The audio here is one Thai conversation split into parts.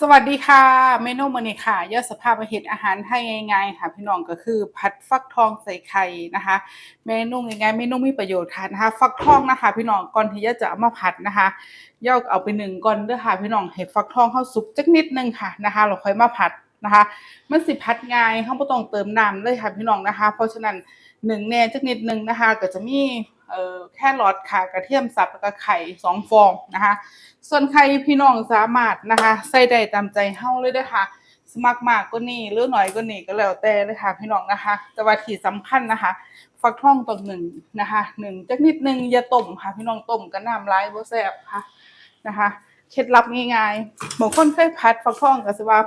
สวัสดีค่ะ เมนูมื้อนี้ค่ะยอดสภาพมาเฮ็ดอาหารให้ง่ายๆค่ะพี่น้องก็คือผัดฟักทองใส่ไข่นะคะ เมนูง่ายๆเมนูมีประโยชน์ค่ะนะคะ ฟักทองนะคะ พี่น้องก่อนที่ยอดจะเอามาผัดนะคะยอดเอาไปหนึ่งก่อนเด้อค่ะพี่น้องให้ฟักทองเข้าสุกจักนิดนึงค่ะนะคะแล้วค่อยมาผัดนะคะ มันสิผัดง่ายเฮาบ่ต้องเติมน้ำเลยค่ะพี่น้องนะคะ เพราะฉะนั้น หนึ่งแน่จักนิดนึงนะคะ ก็จะมีเอ่อแครอทค่ะกระเทียมสับแล้วก็ไข่สองฟองนะคะ ส่วนใครพี่น้องสามารถนะคะ ใส่ได้ตามใจเฮาเลยด้อค่ะสมัครมากก็นี่หรือน้อยก็นี่ก็แล้วแต่เลยค่ะพี่น้องนะคะ แต่ว่าที่สำคัญนะคะ ฟักทองต้องหนึ่งนะคะหนึ่งจักนิดนึงอย่าต้มค่ะ พี่น้องต้มกับน้ำลายบ่แซ่บค่ะนะคะเคล็ดลับง่ายๆบางคนเคยผัดฟักทองก็สิว่า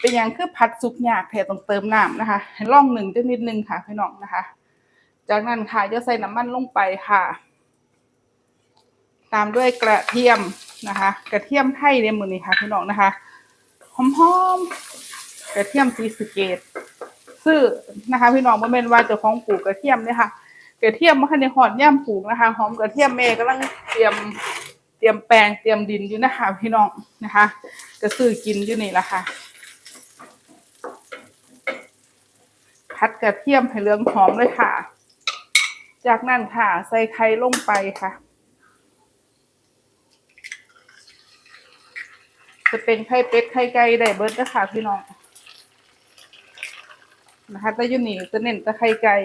เป็นหยังคือผัดสุกยากแท้ต้องเติมน้ำนะคะให้ลองหนึ่งจักนิดนึงค่ะพี่น้องนะคะ จากนั้นค่ะจะใส่น้ำมันลงไปค่ะ ตามด้วยกระเทียมนะคะ กระเทียมไทยในมือนี้ค่ะพี่น้องนะคะหอมๆกระเทียมสีสเกตซื้อนะคะ พี่น้องบ่แม่นว่าเจ้าของปลูกกระเทียมเนี่ยค่ะกระเทียมมันคันได้ฮอดย่ามปลูกนะคะหอมกระเทียมแม่กำลังเตรียมเตรียมแปลงเตรียมดินอยู่นะคะพี่น้องนะคะก็ซื้อกินอยู่นี่แหละค่ะ พัดกระเทียมให้เหลืองหอมเลยค่ะ จากนั้นค่ะ ใส่ไข่ลงไปค่ะ จะเป็นไข่เป็ดไข่ไก่ได้เบิร์ดนะคะพี่น้องนะคะแต่ยูนี่จะเน้นแต่ไข่ไก่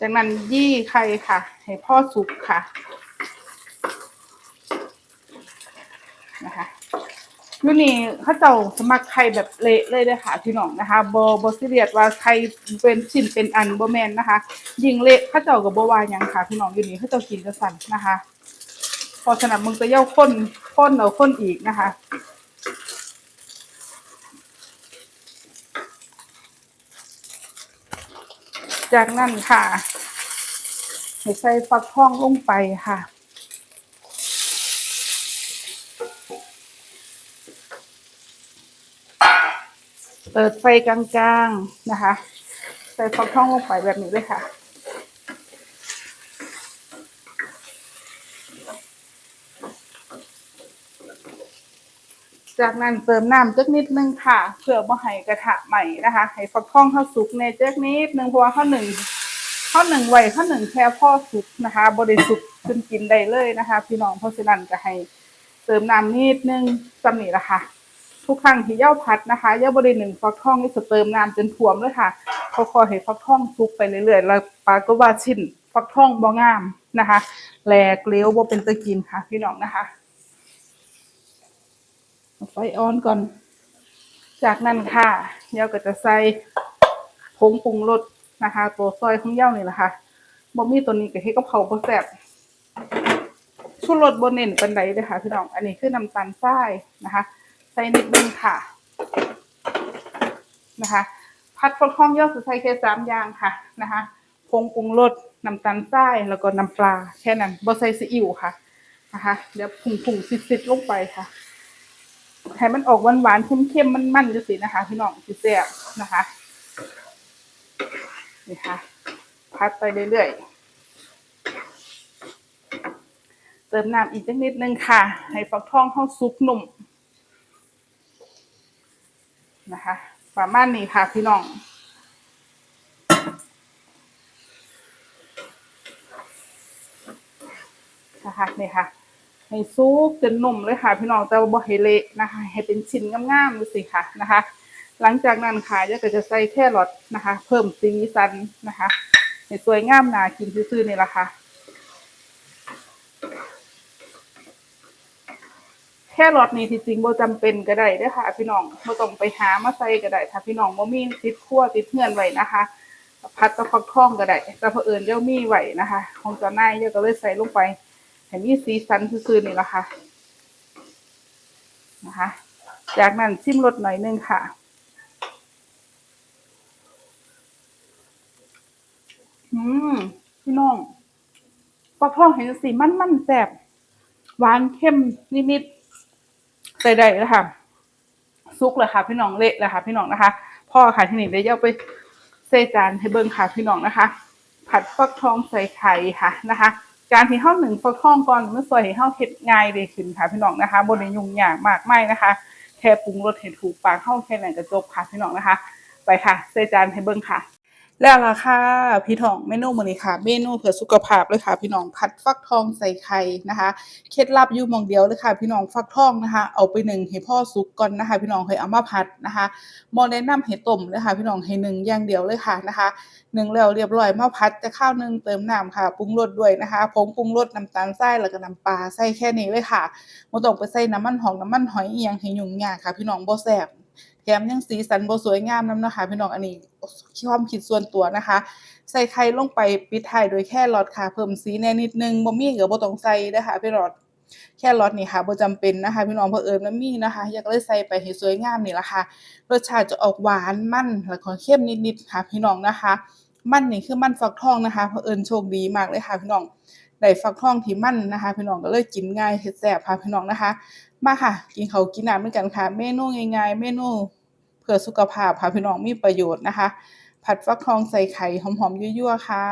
จากนั้นยี่ไข่ค่ะ ให้พ่อสุกค่ะนะคะ อยูนี่เขาเจ้าสมัครไข่แบบเละเลยเลยค่ะพี่น้องนะคะบอบอสิเรียดว่าไข่เป็นชิ้นเป็นอันบอแมนนะคะยิงเละเขาเจ้ากับบวายังค่ะพี่น้องอยู่นี่เขาเจ้ากินจะสั่นนะคะ พอสนับมึงจะเย่าข้นข้นเอาข้นอีกนะคะจากนั้นค่ะให้ใส่ฟักทองลงไปค่ะ เปิดไฟกลางๆนะคะ ใส่ฟักทองลงไปแบบนี้เลยค่ะ จากนั้นเติมน้ำจักนิดนึงค่ะ เพื่อบ่ให้กระทะใหม่นะคะ ให้ฟักทองเข้าสุกในจักนิดนึงเพราะว่าข้าวหนึ่งข้าวหนึ่งไว้ข้าวหนึ่งแค่พ่อสุกนะคะบริสุกจนกินได้เลยนะคะ พี่น้องเพราะฉะนั้นก็ให้เติมน้ำนิดนึงสำนีละค่ะ ทุกครั้งที่เย่าพัดนะคะเย่าบริหนึ่งฟักทองนี่จะเติมน้ำจนท่วมเลยค่ะค่อยๆให้ฟักทองสุกไปเรื่อยๆแล้วปลาก็ว่าชิ้นฟักทองบ่งามนะคะแหลกเลี้ยวบ่เป็นตะกินค่ะ พี่น้องนะคะไฟออนก่อน จากนั้นค่ะเย้าก็จะใส่ผงปรุงรสนะคะ ตัวซอยของเย้านี่แหละค่ะบ่มีตัวนี้ก็ให้กับเขาบ่แซ่บชูรสบ่เน้นปานใดเด้อค่ะพี่น้อง อันนี้คือน้ำตาลทรายนะคะ ใส่นิดนึงค่ะ นะคะพัดฟักทองเย้าจะใส่แค่สามอย่างค่ะนะคะผงปรุงรสน้ำตาลทรายแล้วก็น้ำปลาแค่นั้นบ่ใส่ซีอิ๊วค่ะนะคะ เดี๋ยวผงๆซิดๆลงไปค่ะให้มันออกหวานหวานๆเข้มๆมันๆจังซี่นะคะพี่น้องสิแซ่บนะคะนี่ค่ะพัดไปเรื่อยๆเติมน้ำอีกจักนิดนึงค่ะ ให้ฟักทองเข้าซุปหนุ่ม นะคะประมาณนี้ค่ะพี่น้องนะคะนี่ค่ะ ให้ซุกจนนุ่มเลยค่ะ พี่น้องแต่ว่าบ่ให้เละนะคะ ให้เป็นชิ้นงามๆดูสิค่ะนะคะ หลังจากนั้นค่ะยาก็จะใส่แครอทนะคะ เพิ่มสีสันนะคะให้สวยงามน่ากินซื่อๆนี่แหละค่ะ แค่รอทนี่ที่จริงบ่จำเป็นก็ได้เด้อค่ะ พี่น้องบ่ต้องไปหามาใส่ก็ได้ถ้าพี่น้องบ่มีติดครัวติดเฮือนไว้นะคะ พัดตะฟักทองก็ได้แต่เผอิญเดี๋ยวมีไว้นะคะของเจ้านายเดี๋ยวก็เลยใส่ลงไปให้มีสีสันซื่อๆนี่ละค่ะนะคะ จากนั้นชิมรสหน่อยนึงค่ะอืมพี่น้องปลาทองเห็นสีมันมันแสบหวานเข้มนิดๆ ใส่ได้แล้วค่ะซุกเลยค่ะ พี่น้องเละเลยค่ะ พี่น้องนะคะ พ่อค่ะที่นี่ได้เย่าไปเซจานให้เบิ้งค่ะ พี่น้องนะคะ ผัดฟักทองใส่ไข่ค่ะนะคะการที่เฮาหนึ่งฟักทองก่อนมันช่วยให้เฮาเฮ็ดง่ายได้ขึ้นค่ะพี่น้องนะคะบ่ได้ยุ่งยากมากไมายนะคะแค่ปรุงรสให้ถูกปากเฮาแค่นั้นก็จบค่ะพี่น้องนะคะ ไปค่ะใส่จานให้เบิ่งค่ะ แล้วล่ะค่ะพี่น้องเมนูมือนี้ค่ะเมนูเพื่อสุขภาพเลยค่ะ พี่น้องผัดฟักทองใส่ไข่นะคะเคล็ดลับอยู่มองเดียวเลยค่ะ พี่น้องฟักทองนะคะ เอาไปหนึ่งให้พ่อสุกก่อนนะคะ พี่น้องค่อยเอามาผัดนะคะบ่แนะนำให้ต้มเลยค่ะ พี่น้องให้หนึ่งอย่างเดียวเลยค่ะนะคะหนึ่งแล้วเรียบร้อยมาผัดจะข้าวหนึ่งเติมน้ำค่ะปรุงรสด้วยนะคะผงปรุงรสน้ำตาลทรายแล้วก็น้ำปลาใส่แค่นี้เลยค่ะบ่ต้องไปใส่น้ำมันหอมน้ำมันหอยอีหยังให้ยุ่งยากค่ะ พี่น้องบ่แซ่บแถมยังสีสันบ่สวยงามน้ำนะคะ พี่น้องอันนี้ ความคิดส่วนตัวนะคะ ใส่ไข่ลงไปปิดท้ายด้วยแค่รอทค่ะ เพิ่มสีแน่นิดนึงบ่มีก็บ่ต้องใส่เด้อค่ะพี่รอทแค่รอทนี่ค่ะบ่จำเป็นนะคะพี่น้องเผอิญมันมีนะคะ อยากเลยใส่ไปให้สวยงามนี่ละค่ะ รสชาติจะออกหวานมันแล้วก็เค็มนิดๆค่ะ พี่น้องนะคะ มันนี่คือมันฟักทองนะคะเผอิญโชคดีมากเลยค่ะ พี่น้องได้ฟักทองที่มันนะคะ พี่น้องก็เลยกินง่ายเฮ็ดแซ่บค่ะพี่น้องนะคะ มาค่ะ กินเขากินน้ำด้วยกันค่ะ เมนูง่ายๆเมนู พื่อสุขภาพค่ะพี่น้องมีประโยชน์นะคะ ผัดฟักทองใส่ไข่หอมๆยั่วๆค่ะ